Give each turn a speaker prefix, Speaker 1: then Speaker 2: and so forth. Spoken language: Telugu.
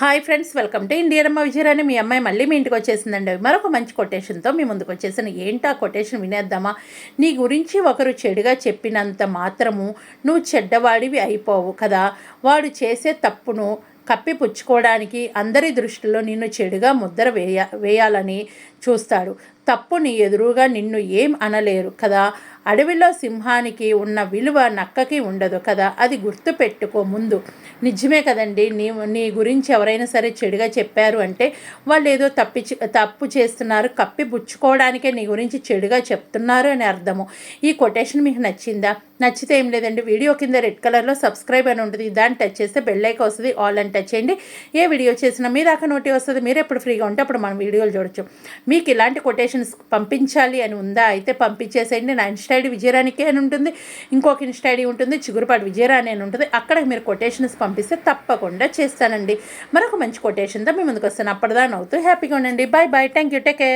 Speaker 1: Hi friends welcome to Indian అమ్మ విజయరాణి మీ అమ్మాయి మళ్ళీ మీ ఇంటికి వచ్చేసిందండి. మరొక మంచి కొటేషన్తో మీ ముందుకు వచ్చేసాను ఏంటా కొటేషన్ వినేద్దామా? నీ గురించి ఒకరు చెడుగా చెప్పినంత మాత్రము నువ్వు చెడ్డవాడివి అయిపోవు కదా. వాడు చేసే తప్పును కప్పిపుచ్చుకోవడానికి అందరి దృష్టిలో నిన్ను చెడుగా ముద్ర వేయ వేయాలని చూస్తాడు. తప్పుని ఎదురుగా నిన్ను ఏం అనలేరు కదా. అడవిలో సింహానికి ఉన్న విలువ నక్కకి ఉండదు కదా. అది గుర్తు పెట్టుకో ముందు. నిజమే కదండి. నీ నీ గురించి ఎవరైనా సరే చెడుగా చెప్పారు అంటే వాళ్ళు ఏదో తప్పి తప్పు చేస్తున్నారు కప్పి పుచ్చుకోవడానికే నీ గురించి చెడుగా చెప్తున్నారు అని అర్థము. ఈ కొటేషన్ మీకు నచ్చిందా? నచ్చితే ఏం లేదండి. వీడియో కింద రెడ్ కలర్లో సబ్స్క్రైబ్ అని ఉంటుంది. దాన్ని టచ్ చేస్తే బెల్ వస్తుంది. ఆల్ అని టచ్ చేయండి. ఏ వీడియో చేసినా మీ దాకా నోటి వస్తుంది. మీరు ఎప్పుడు ఫ్రీగా ఉంటే అప్పుడు మనం వీడియోలు చూడొచ్చు. మీకు ఇలాంటి కొటేషన్ కొటేషన్స్ పంపించాలి అని ఉందా? అయితే పంపించేసేయండి. నా ఇన్స్టా ఐడి విజయరానికి అని ఉంటుంది. ఇంకొక ఇన్స్టా ఐడి ఉంటుంది. చిగురుపాటి విజయరాణి అని ఉంటుంది. అక్కడ మీరు కొటేషన్స్ పంపిస్తే తప్పకుండా చేస్తానండి. మరొక మంచి కొటేషన్తో మీ ముందుకు వస్తాను. అప్పటిదా అవుతూ హ్యాపీగా ఉండండి. Bye bye thank you. Take care.